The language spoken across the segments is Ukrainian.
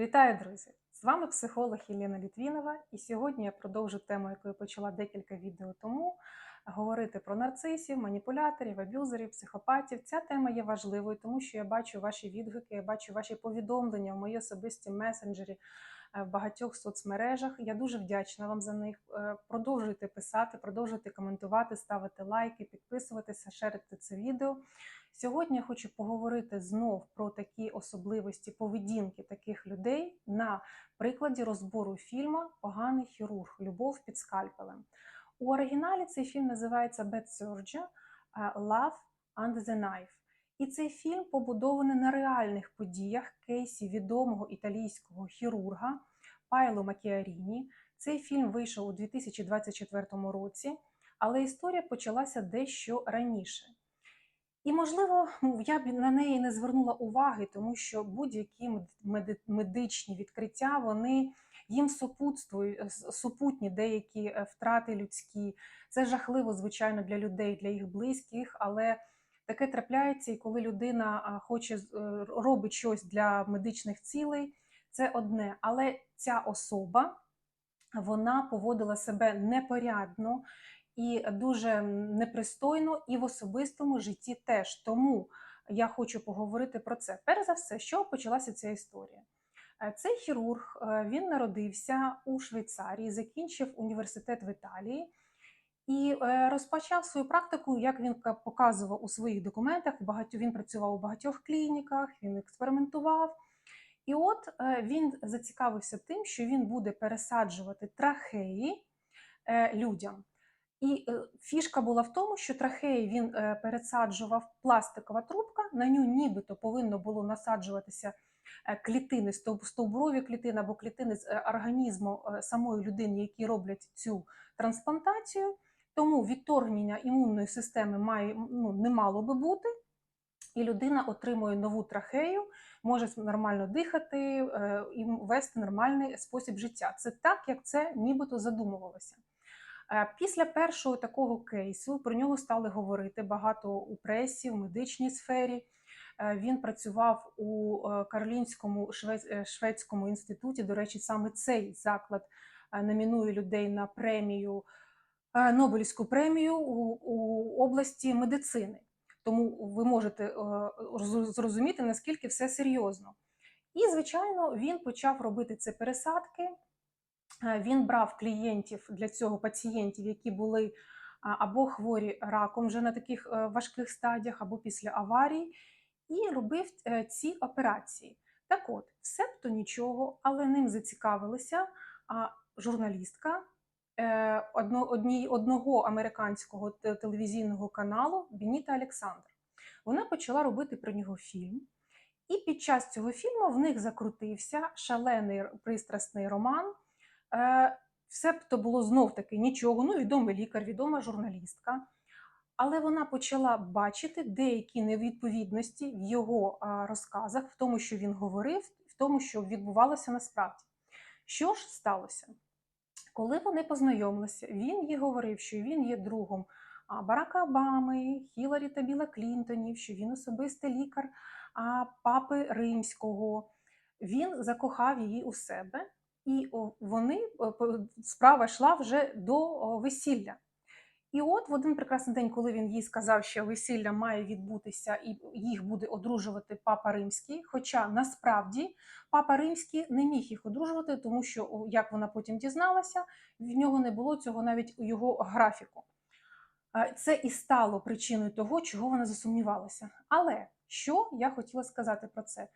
Вітаю, друзі! З вами психолог Єлена Літвінова, і сьогодні я продовжу тему, яку я почала декілька відео тому. Говорити про нарцисів, маніпуляторів, аб'юзерів, психопатів. Ця тема є важливою, тому що я бачу ваші відгуки, я бачу ваші повідомлення в моїй особистій месенджері в багатьох соцмережах. Я дуже вдячна вам за них. Е, Продовжуйте писати, продовжуйте коментувати, ставити лайки, підписуватися, шерити це відео. Сьогодні я хочу поговорити знов про такі особливості поведінки таких людей на прикладі розбору фільму Поганий хірург Любов під скальпелем. У оригіналі цей фільм називається Bad Surgeon е, Love and the Knife. І цей фільм побудований на реальних подіях кейсі відомого італійського хірурга Пайло Макіаріні. Цей фільм вийшов у 2024 році, але історія почалася дещо раніше. І, можливо, ну, я б на неї не звернула уваги, тому що будь-які меди- медичні відкриття вони їм е, супутні деякі е, втрати людські. Це жахливо, звичайно, для людей, для їх близьких, але таке трапляється, і коли людина хоче е, робить щось для медичних цілей, це одне. Але ця особа вона поводила себе непорядно і дуже непристойно, і в особистому житті теж. Тому я хочу поговорити про це. Перш за все, що почалася ця історія. Е, Цей хірург е, він народився у Швейцарії, закінчив університет в Італії і е, розпочав свою практику, як він показував у своїх документах. він працював у багатьох клініках, він експериментував. І от е, він зацікавився тим, що він буде пересаджувати трахеї е, людям. І фішка була в тому, що трахеї він пересаджував пластикова трубка, на ню нібито повинно було насаджуватися клітини, стов- стовбурові клітини або клітини з організму самої людини, які роблять цю трансплантацію. Тому відторгнення імунної системи має ну, не мало би бути, і людина отримує нову трахею, може нормально дихати е, і вести нормальний спосіб життя. Це так, як це нібито задумувалося. Е, Після першого такого кейсу про нього стали говорити багато у пресі, в медичній сфері. Е, Він працював у е, шведському інституті. До речі, саме цей заклад номінує людей на премію, Нобелівську премію у, у області медицини. Тому ви можете е, зрозуміти, наскільки все серйозно. І, звичайно, він почав робити ці пересадки. Він брав клієнтів для цього пацієнтів, які були або хворі раком вже на таких е, важких стадіях, або після аварій, і робив е, ці операції. Так от, себто нічого, але ним зацікавилася журналістка одно, одні, одного американського телевізійного каналу Беніта Олександр. Вона почала робити про нього фільм. І під час цього фільму в них закрутився шалений пристрасний роман. Е, Себто було знов таки нічого. Ну, відомий лікар, відома журналістка. Але вона почала бачити деякі невідповідності в його розказах, в тому, що він говорив, в тому, що відбувалося насправді. Що ж сталося? Коли вони познайомилися, він їй говорив, що він є другом Барака Обами, Хіларі та Біла Клінтонів, що він особистий лікар папи Римського. Він закохав її у себе, і вони справа йшла вже до весілля. І от в один прекрасний день, коли він їй сказав, що весілля має відбутися і їх буде одружувати папа римський. Хоча насправді папа римський не міг їх одружувати, тому що, як вона потім дізналася, в нього не було цього навіть у його графіку. Е, Це і стало причиною того, чого вона засумнівалася. Але що я хотіла сказати про це?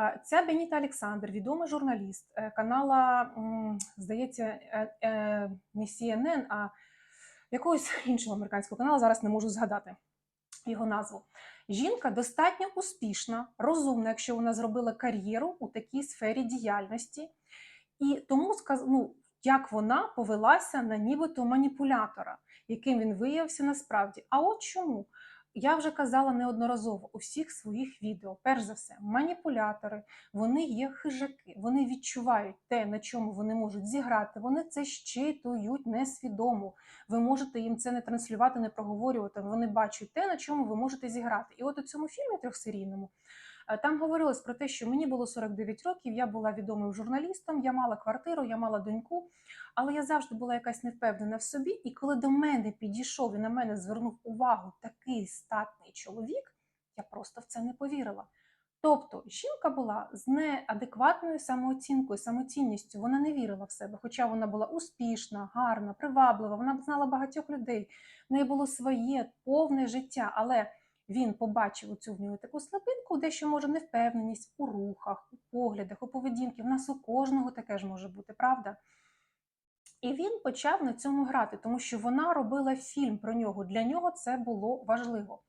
Е, Ця Беніта Олександр, відомий журналіст е, канала, здається, не CNN, а якогось іншого американського каналу, зараз не можу згадати його назву. Жінка достатньо успішна, розумна, якщо вона зробила кар'єру у такій сфері діяльності. І тому ну, як вона повелася на нібито маніпулятора, яким він виявився насправді. А от чому? Я вже казала неодноразово у всіх своїх відео. Перш за все, маніпулятори, вони є хижаки, вони відчувають те, на чому вони можуть зіграти. Вони це щитують несвідомо. Ви можете їм це не транслювати, не проговорювати. Вони бачать те, на чому ви можете зіграти. І от у цьому фільмі трьохсерійному Там говорилось про те, що мені було 49 років, я була відомим журналістом, я мала квартиру, я мала доньку, але я завжди була якась невпевнена в собі. І коли до мене підійшов і на мене звернув увагу такий статний чоловік, я просто в це не повірила. Тобто жінка була з неадекватною самооцінкою, самоцінністю. Вона не вірила в себе, хоча вона була успішна, гарна, приваблива, вона знала багатьох людей. В неї було своє повне життя, але він побачив оцю в нього таку слабинку, дещо може невпевненість у рухах, у поглядах, у поведінці. В нас у кожного таке ж може бути, правда? І він почав на цьому грати, тому що вона робила фільм про нього. Для нього це було важливо.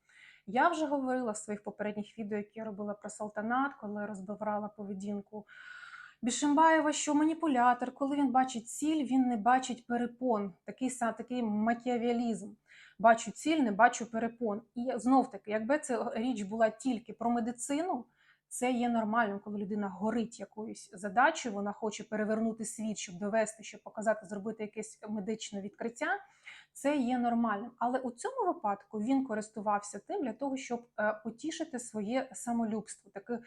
Я вже говорила в своїх попередніх відео, які я робила про Салтанат, коли розбирала поведінку Бішимбаєва, що маніпулятор, коли він бачить ціль, він не бачить перепон. Такий такий макіавіалізм. Бачу ціль, не бачу перепон. І знов таки, якби ця річ була тільки про медицину, це є нормальним, коли людина горить якоюсь задачею, вона хоче перевернути світ, щоб довести, щоб показати, зробити якесь медичне відкриття. Це є нормальним. Але у цьому випадку він користувався тим для того, щоб е, потішити своє самолюбство, таке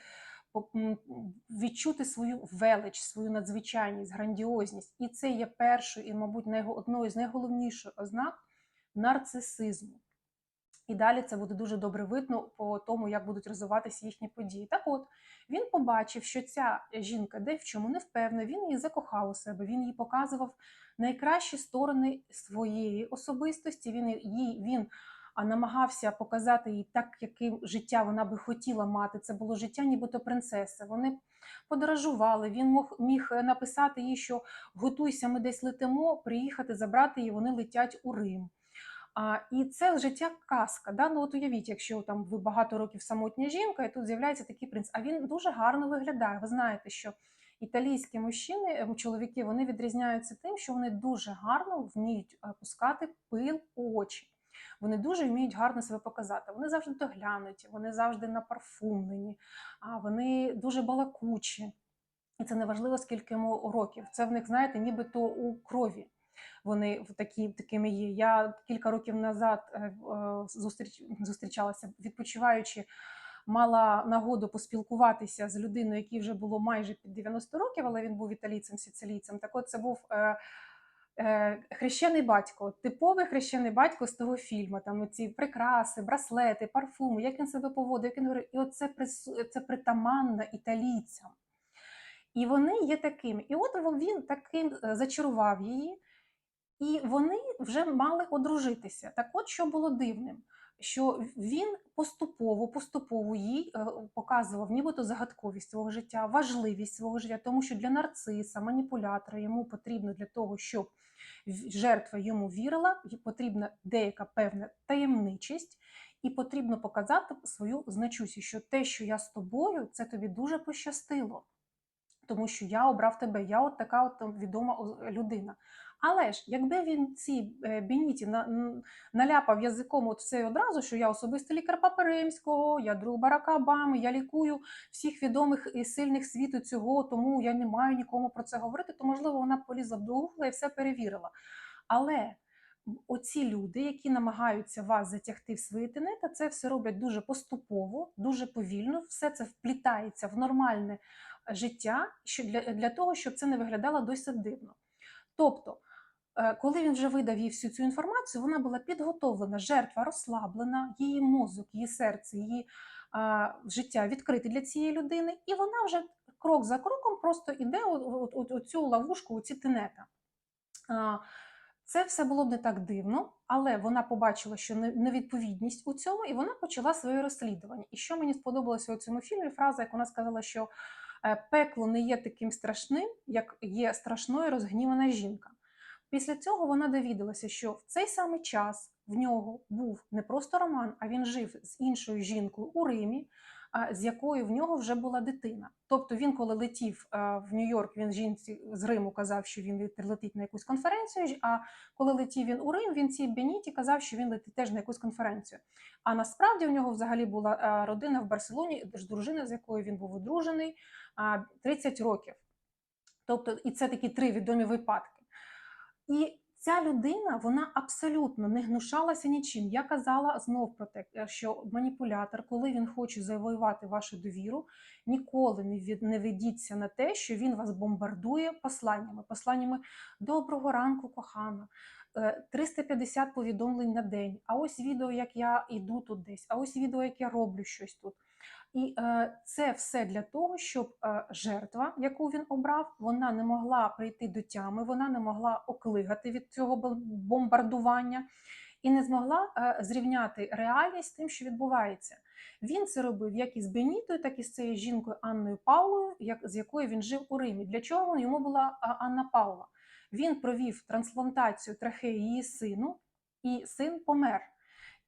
відчути свою велич, свою надзвичайність, грандіозність. І це є першою і, мабуть, одною з найголовніших ознак нарцисизму. І далі це буде дуже добре видно по тому, як будуть розвиватися їхні події. Так от він побачив, що ця жінка де в чому не впевнена, він її закохав у себе, він їй показував найкращі сторони своєї особистості. Він їй він намагався показати їй так, яким життя вона би хотіла мати. Це було життя, нібито принцеси. Вони подорожували. Він міг е, написати їй, що готуйся, ми десь летимо, приїхати, забрати її. Вони летять у Рим. А, і це життя казка. Да? Ну от уявіть, якщо там ви багато років самотня жінка, і тут з'являється такий принц. А він дуже гарно виглядає. Ви знаєте, що італійські мужчини, ем, чоловіки, вони відрізняються тим, що вони дуже гарно вміють е, пускати пил у очі. Вони дуже вміють гарно себе показати. Вони завжди доглянуті, вони завжди напарфумлені, вони дуже балакучі. І це не важливо, скільки йому років. Це в них, знаєте, нібито у крові вони в такі, такими є. Я кілька років назад е, е, зустріч, зустрічалася, відпочиваючи, мала нагоду поспілкуватися з людиною, якій вже було майже під 90 років, але він був італійцем, сицилійцем. Так от це був. Е, е, Хрещений батько, типовий хрещений батько з того фільму. Там ці прикраси, браслети, парфуми, як він себе поводив, як він говорив, і оце це притаманно італійцям. І вони є такими. І от він таким е, зачарував її, і вони вже мали одружитися. Так от що було дивним, що він поступово, поступово їй е, показував нібито загадковість свого життя, важливість свого життя, тому що для нарциса, маніпулятора йому потрібно для того, щоб жертва йому вірила, потрібна деяка певна таємничість. І потрібно показати свою значущість, що те, що я з тобою, це тобі дуже пощастило, тому що я обрав тебе, я от така от відома людина. Але ж якби він ці е, беніті наляпав язиком от все одразу, що я особистий лікар Папи Римського, я друг Барака Обами, я лікую всіх відомих і сильних світу цього, тому я не маю нікому про це говорити, то можливо вона полізла до Гугла і все перевірила. Але оці люди, які намагаються вас затягти в свої тенета, це все роблять дуже поступово, дуже повільно, все це вплітається в нормальне життя для, для того, щоб це не виглядало досить дивно. Тобто, коли він вже видав їй всю цю інформацію, вона була підготовлена, жертва розслаблена, її мозок, її серце, її а, життя відкрите для цієї людини, і вона вже крок за кроком просто йде у цю ловушку, у ці тенета. А, це все було б не так дивно, але вона побачила, що невідповідність у цьому, і вона почала своє розслідування. І що мені сподобалося у цьому фільмі, фраза, як вона сказала, що е, пекло не є таким страшним, як є страшною розгнівана жінка. Після цього вона довідалася, що в цей самий час в нього був не просто роман, а він жив з іншою жінкою у Римі, з якою в нього вже була дитина. Тобто він, коли летів в Нью-Йорк, він жінці з Риму казав, що він летить на якусь конференцію. А коли летів він у Рим, він цій Беніті казав, що він летить теж на якусь конференцію. А насправді в нього взагалі була родина в Барселоні, дружина, з якою він був одружений 30 років. Тобто, і це такі три відомі випадки. І Ця людина вона абсолютно не гнушалася нічим. Я казала знов про те, е, що маніпулятор, коли він хоче завоювати вашу довіру, ніколи не від ведіться на те, що він вас бомбардує посланнями, посланнями доброго ранку, кохана. е, 350 повідомлень на день. А ось відео, як я йду тут десь, а ось відео, як я роблю щось тут. І е, це все для того, щоб е, жертва, яку він обрав, вона не могла прийти до тями, вона не могла оклигати від цього бомбардування і не змогла е, зрівняти реальність з тим, що відбувається. Він це робив як із Бенітою, так і з цією жінкою Анною Паулою, як, з якою він жив у Римі. Для чого йому була Анна Паула? Він провів трансплантацію трахеї її сину, і син помер.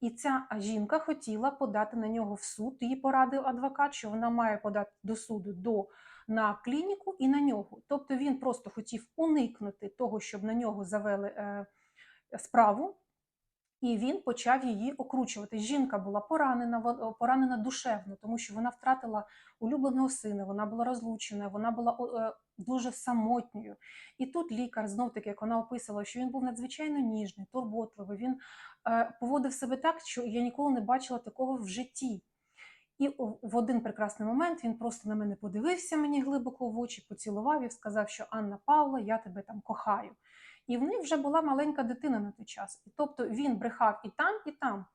І ця жінка хотіла подати на нього в суд. Їй порадив адвокат, що вона має подати до суду до на клініку і на нього. Тобто він просто хотів уникнути того, щоб на нього завели е, справу. І він почав її окручувати. Жінка була поранена, поранена душевно, тому що вона втратила улюбленого сина, вона була розлучена, вона була е, дуже самотньою. І тут лікар, знов таки, як вона описала, що він був надзвичайно ніжний, турботливий. Він е, поводив себе так, що я ніколи не бачила такого в житті. І в один прекрасний момент він просто на мене подивився мені глибоко в очі, поцілував і сказав, що Анна Павла, я тебе там кохаю. І в них вже була маленька дитина на той час. І тобто він брехав і там, і там.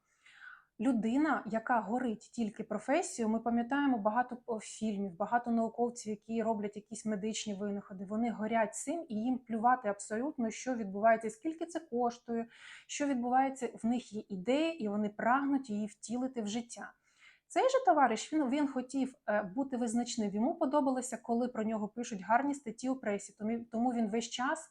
Людина, яка горить тільки професією, ми пам'ятаємо багато фільмів, багато науковців, які роблять якісь медичні винаходи. Вони горять цим і їм плювати абсолютно, що відбувається, скільки це коштує, що відбувається. В них є ідеї, і вони прагнуть її втілити в життя. Цей же товариш він, він хотів е, бути визначним. Йому подобалося, коли про нього пишуть гарні статті у пресі. Тому, він весь час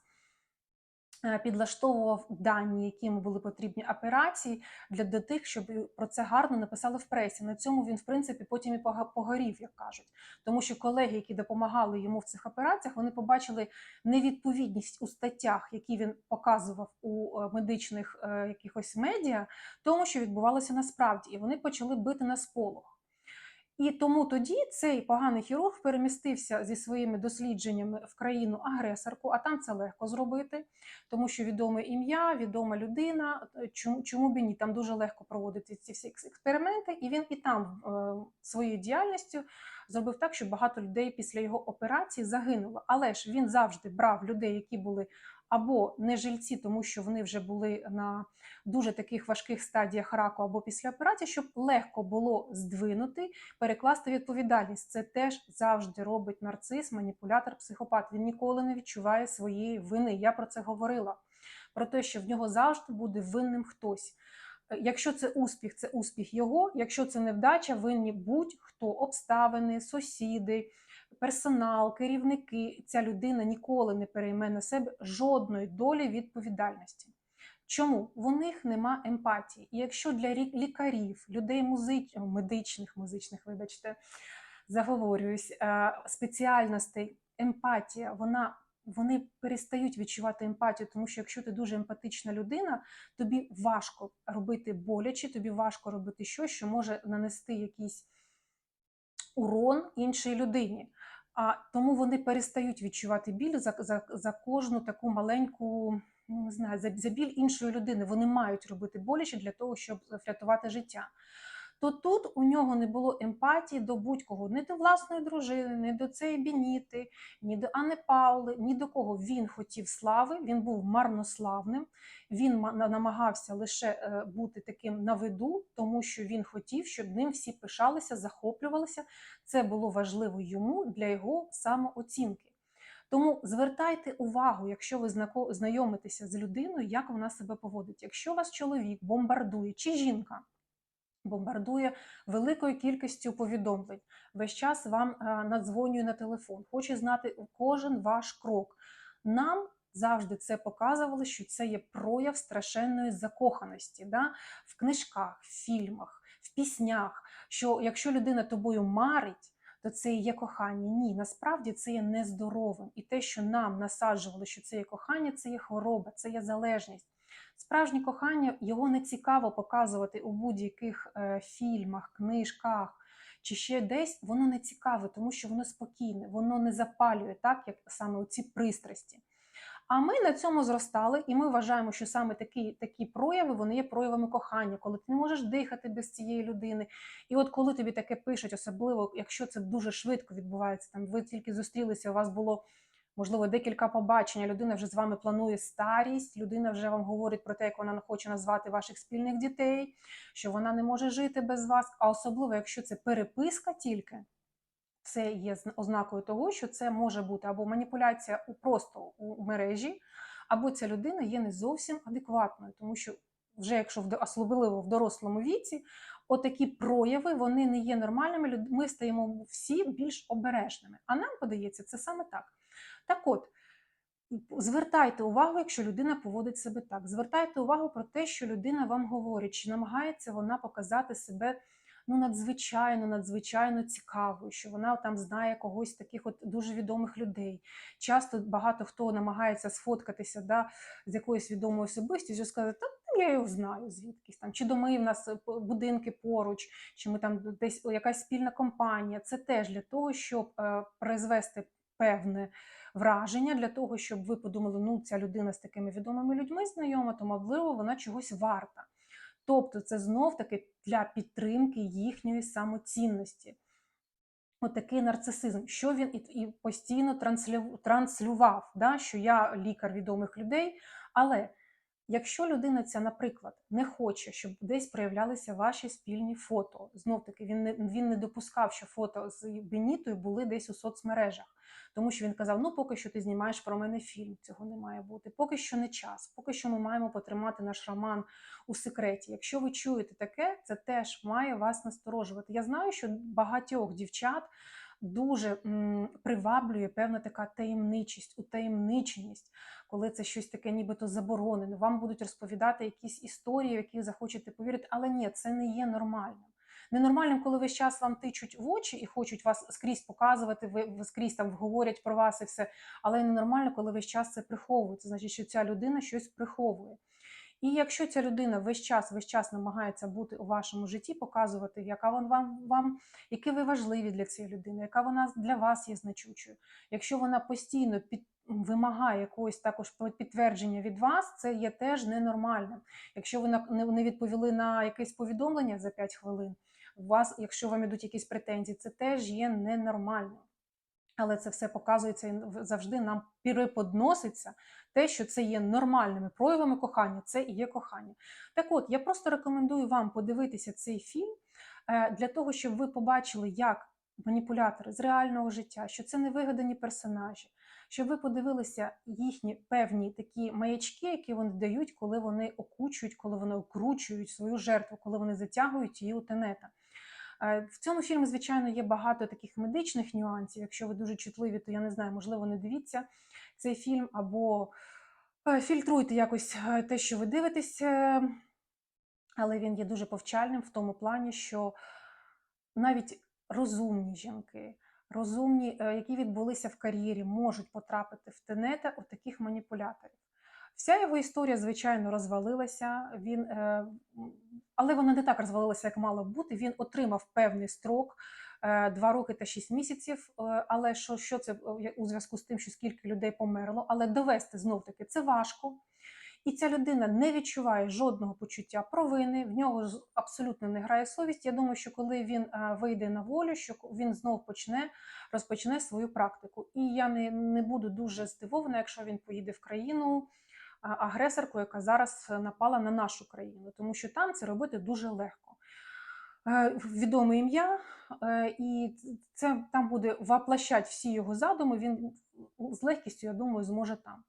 підлаштовував дані, які йому були потрібні операції для до тих, щоб про це гарно написали в пресі. На цьому він, в принципі, потім і погорів, як кажуть. Тому що колеги, які допомагали йому в цих операціях, вони побачили невідповідність у статтях, які він показував у е, медичних е, якихось медіа, тому що відбувалося насправді, і вони почали бити на сполох. І тому тоді цей поганий хірург перемістився зі своїми дослідженнями в країну агресорку, а там це легко зробити, тому що відоме ім'я, відома людина. е, Чому, чому б ні? Там дуже легко проводити ці всі експерименти, і він і там е, своєю діяльністю зробив так, щоб багато людей після його операції загинуло. Але ж він завжди брав людей, які були або не жильці, тому що вони вже були на дуже таких важких стадіях раку або після операції, щоб легко було здвинути, перекласти відповідальність. Це теж завжди робить нарцис, маніпулятор, психопат. Він ніколи не відчуває своєї вини. Я про це говорила. Про те, що в нього завжди буде винним хтось. Якщо це успіх, це успіх його. Якщо це невдача, винні будь-хто обставини, сусіди, персонал, керівники. Ця людина ніколи не перейме на себе жодної долі відповідальності. Чому? В них нема емпатії. І якщо для рі- лікарів, людей музич... медичних, музичних, вибачте, заговорююсь, е, спеціальностей, емпатія, вона. Вони перестають відчувати емпатію, тому що якщо ти дуже емпатична людина, тобі важко робити боляче, тобі важко робити щось, що може нанести якийсь урон іншій людині. А тому вони перестають відчувати біль за, за, за кожну таку маленьку, ну не знаю, за, за біль іншої людини. Вони мають робити боляче для того, щоб врятувати життя. То тут у нього не було емпатії до будь-кого, ні до власної дружини, ні до цієї Бініти, ні до Анни Паули, ні до кого. Він хотів слави, він був марнославним, він намагався лише е, бути таким на виду, тому що він хотів, щоб ним всі пишалися, захоплювалися. Це було важливо йому для його самооцінки. Тому звертайте увагу, якщо ви знайомитеся з людиною, як вона себе поводить. Якщо вас чоловік бомбардує чи жінка бомбардує великою кількістю повідомлень, весь час вам е, надзвонює на телефон, хоче знати кожен ваш крок. Нам завжди це показували, що це є прояв страшенної закоханості да? в книжках, в фільмах, в піснях. Що якщо людина тобою марить, то це і є кохання. Ні, насправді це є нездоровим. І те, що нам насаджували, що це є кохання, це є хвороба, це є залежність. Справжнє кохання його не цікаво показувати у будь-яких е, фільмах, книжках чи ще десь. Воно не цікаве, тому що воно спокійне, воно не запалює так, як саме у ці пристрасті. А ми на цьому зростали, і ми вважаємо, що саме такі, такі прояви вони є проявами кохання, коли ти не можеш дихати без цієї людини. І от коли тобі таке пишуть, особливо якщо це дуже швидко відбувається, там ви тільки зустрілися, у вас було можливо декілька побачень, людина вже з вами планує старість, людина вже вам говорить про те, як вона хоче назвати ваших спільних дітей, що вона не може жити без вас. А особливо, якщо це переписка тільки. Це є ознакою того, що це може бути або маніпуляція у просто у мережі, або ця людина є не зовсім адекватною, тому що вже якщо особливо в дорослому віці, отакі прояви вони не є нормальними. Ми стаємо всі більш обережними. А нам подається це саме так. Так от. Звертайте увагу, якщо людина поводить себе так. Звертайте увагу про те, що людина вам говорить, чи намагається вона показати себе ну, надзвичайно, надзвичайно цікавою, що вона там знає когось таких от дуже відомих людей. Часто багато хто намагається сфоткатися да, з якоюсь відомою особистістю, сказати, та я його знаю звідкись там, чи доми в нас е, будинки поруч, чи ми там десь якась спільна компанія. Це теж для того, щоб е, призвести певне враження для того, щоб ви подумали, ну ця людина з такими відомими людьми знайома, то можливо вона чогось варта. Тобто, це знов таки для підтримки їхньої самоцінності. Отакий нарцисизм, що він і, постійно транслю, транслював, да, що я лікар відомих людей. Але якщо людина ця, наприклад, не хоче, щоб десь проявлялися ваші спільні фото, знов таки він не він не допускав, що фото з Бенітою були десь у соцмережах. Тому що він казав: ну, поки що ти знімаєш про мене фільм, цього не має бути, поки що не час, поки що ми маємо потримати наш роман у секреті. Якщо ви чуєте таке, це теж має вас насторожувати. Я знаю, що багатьох дівчат дуже м, приваблює певна така таємничість, утаємниченість, коли це щось таке, нібито заборонено. Вам будуть розповідати якісь історії, які захочете повірити, але ні, це не є нормальним. Ненормальним, коли весь час вам тичуть в очі і хочуть вас скрізь показувати, ви, ви скрізь там говорять про вас і все. Але ненормально, коли весь час це приховує. Це значить, що ця людина щось приховує. І якщо ця людина весь час весь час намагається бути у вашому житті, показувати, яка вон вам, вам, які ви важливі для цієї людини, яка вона для вас є значучою. Якщо вона постійно під, вимагає якогось також підтвердження від вас, це є теж ненормальним. Якщо ви не відповіли на якесь повідомлення за 5 хвилин, у вас, якщо вам ідуть якісь претензії, це теж є ненормальним. Але це все показується і завжди нам переподноситься те, що це є нормальними проявами кохання, це і є кохання. Так от, я просто рекомендую вам подивитися цей фільм е, для того, щоб ви побачили, як маніпулятори з реального життя, що це не вигадані персонажі, щоб ви подивилися їхні певні такі маячки, які вони дають, коли вони окучують, коли вони окручують свою жертву, коли вони затягують її у тенета. Е, В цьому фільмі, звичайно, є багато таких медичних нюансів. Якщо ви дуже чутливі, то я не знаю, можливо, не дивіться цей фільм або е, фільтруйте якось е, те, що ви дивитеся. Але він є дуже повчальним в тому плані, що навіть розумні жінки, розумні, які відбулися в кар'єрі, можуть потрапити в тенета у таких маніпуляторів. Вся його історія, звичайно, розвалилася. Він, але вона не так розвалилася, як мало бути. Він отримав певний строк е, два роки та шість місяців. Е, Але що, що це е, у зв'язку з тим, що скільки людей померло, але довести знов таки це важко. І ця людина не відчуває жодного почуття провини, в нього абсолютно не грає совість. Я думаю, що коли він вийде на волю, що він знов почне розпочне свою практику. І я не, не буду дуже здивована, якщо він поїде в країну агресорку, яка зараз напала на нашу країну, тому що там це робити дуже легко. Е, Відоме ім'я, е, і це там буде воплощати всі його задуми. Він з легкістю, я думаю, зможе там.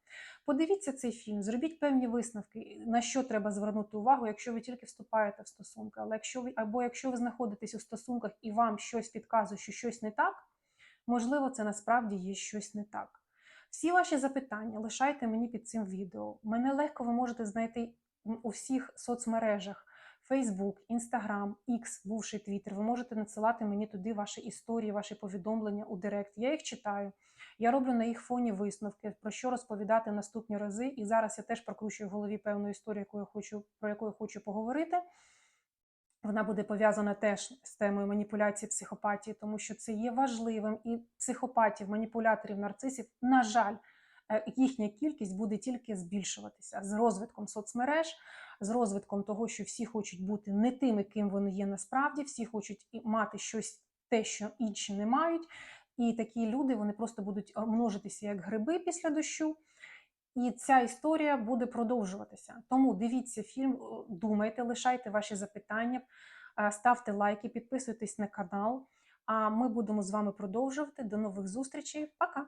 Подивіться цей фільм, зробіть певні висновки, на що треба звернути увагу, якщо ви тільки вступаєте в стосунки. Але якщо ви або якщо ви знаходитесь у стосунках і вам щось підказує, що щось не так, можливо, це насправді є щось не так. Всі ваші запитання лишайте мені під цим відео. Мене легко ви можете знайти у всіх соцмережах. Facebook, Instagram, X, бувший Twitter. Ви можете надсилати мені туди ваші історії, ваші повідомлення у Директ. Я їх читаю. Я роблю на їх фоні висновки, про що розповідати наступні рази. І зараз я теж прокручую в голові певну історію, яку я хочу, про яку я хочу поговорити. Вона буде пов'язана теж з темою маніпуляції психопатії, тому що це є важливим. І психопатів, маніпуляторів, нарцисів, на жаль, е, їхня кількість буде тільки збільшуватися з розвитком соцмереж, з розвитком того, що всі хочуть бути не тими, ким вони є насправді, всі хочуть мати щось те, що інші не мають. І такі люди вони просто будуть е, множитися як гриби після дощу. І ця історія буде продовжуватися. Тому дивіться фільм, е, думайте, лишайте ваші запитання, е, ставте лайки, підписуйтесь на канал. А ми будемо з вами продовжувати. До нових зустрічей. Пока!